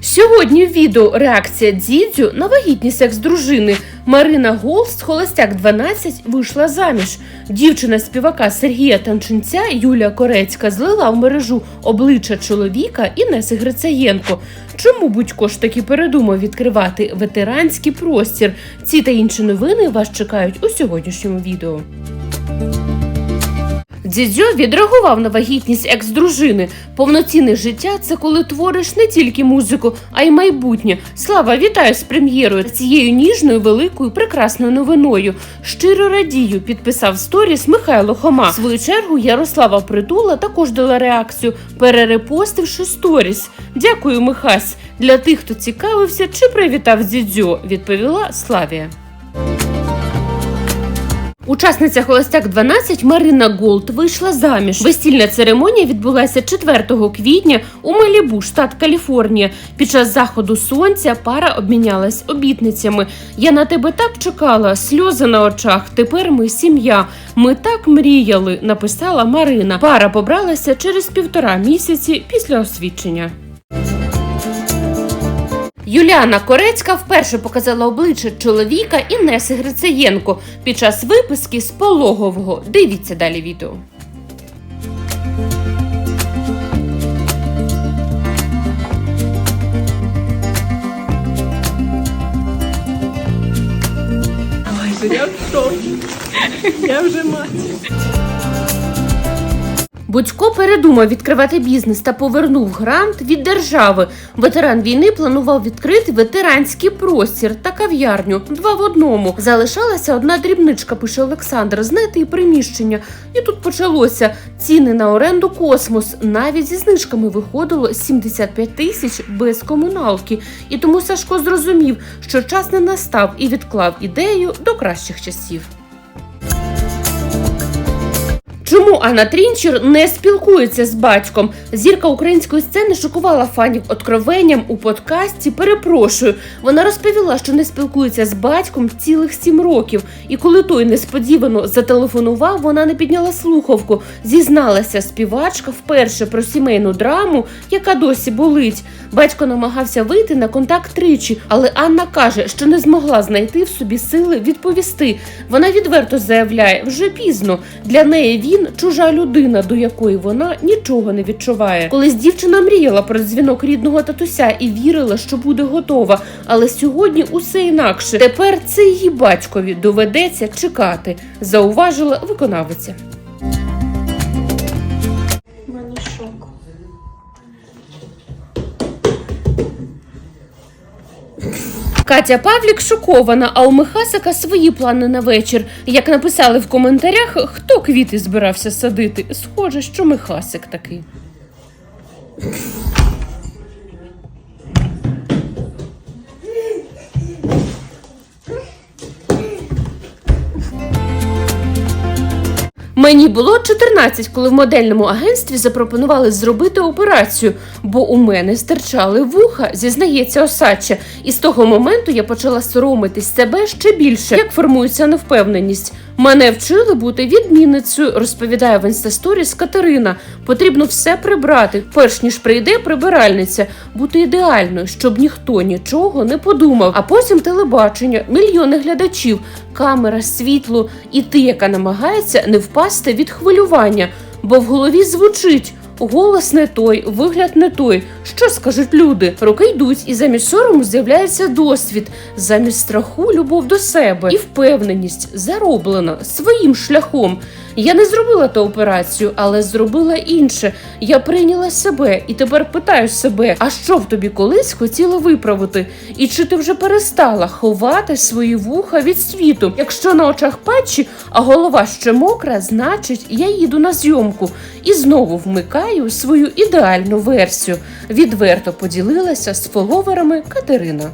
Сьогодні в відео реакція Дідзю на вагітність екс-дружини. Марина Голст, холостяк 12, вийшла заміж. Дівчина співака Сергія Танчинця Юлія Корецька злила в мережу обличчя чоловіка Інеси Грицаєнко. Чому Будько ж таки передумав відкривати ветеранський простір? Ці та інші новини вас чекають у сьогоднішньому відео. Дзідзьо відреагував на вагітність екс-дружини. Повноцінне життя це коли твориш не тільки музику, а й майбутнє. Слава, вітаю з прем'єрою цією ніжною, великою, прекрасною новиною. Щиро радію, підписав сторіс Михайло Хома. В свою чергу Ярослава Притула також дала реакцію, перерепостивши сторіс. Дякую, Михась. Для тих, хто цікавився, чи привітав Дзідзьо, відповіла Славія. Учасниця Холостяк 12 Марина Голд вийшла заміж. Весільна церемонія відбулася 4 квітня у Малібу, штат Каліфорнія. Під час заходу сонця пара обмінялась обітницями. Я на тебе так чекала, сльози на очах. Тепер ми сім'я. Ми так мріяли, написала Марина. Пара побралася через півтора місяці після освідчення. Юліана Корецька вперше показала обличчя чоловіка Інеси Грицеєнко під час виписки з пологового. Дивіться далі відео. Я в шокі. Я вже мать. Будько передумав відкривати бізнес та повернув грант від держави. Ветеран війни планував відкрити ветеранський простір та кав'ярню два в одному. Залишалася одна дрібничка, пише Олександр, знайти приміщення. І тут почалося ціни на оренду космос. Навіть зі знижками виходило 75 тисяч без комуналки. І тому Сашко зрозумів, що час не настав і відклав ідею до кращих часів. Чому Анна Трінчер не спілкується з батьком? Зірка української сцени шокувала фанів откровенням у подкасті. Перепрошую. Вона розповіла, що не спілкується з батьком цілих сім років. І коли той несподівано зателефонував, вона не підняла слухавку. Зізналася співачка вперше про сімейну драму, яка досі болить. Батько намагався вийти на контакт тричі, але Анна каже, що не змогла знайти в собі сили відповісти. Вона відверто заявляє, вже пізно. Для неї він чужа людина, до якої вона нічого не відчуває. Колись дівчина мріяла про дзвінок рідного татуся і вірила, що буде готова. Але сьогодні усе інакше. Тепер це її батькові доведеться чекати, зауважила виконавиця. Мені шок. Катя Павлік шокована, а у Михасика свої плани на вечір. Як написали в коментарях, хто квіти збирався садити. Схоже, що Михасик такий. Мені було 14, коли в модельному агентстві запропонували зробити операцію, бо у мене стирчали вуха, зізнається Осадча. І з того моменту я почала соромитись себе ще більше. Як формується невпевненість? Мене вчили бути відмінницею, розповідає в інстасторіс Катерина. Потрібно все прибрати, перш ніж прийде прибиральниця, бути ідеальною, щоб ніхто нічого не подумав. А потім телебачення, мільйони глядачів, камера, світло і ти, яка намагається не впасти від хвилювання, бо в голові звучить. Голос не той, вигляд не той. Що скажуть люди? Роки йдуть, і замість сорому з'являється досвід, замість страху любов до себе і впевненість зароблена своїм шляхом. Я не зробила ту операцію, але зробила інше. Я прийняла себе і тепер питаю себе: а що в тобі колись хотіла виправити? І чи ти вже перестала ховати свої вуха від світу? Якщо на очах патчі, а голова ще мокра, значить я їду на зйомку і знову вмикаю свою ідеальну версію. Відверто поділилася з фоловерами Катерина.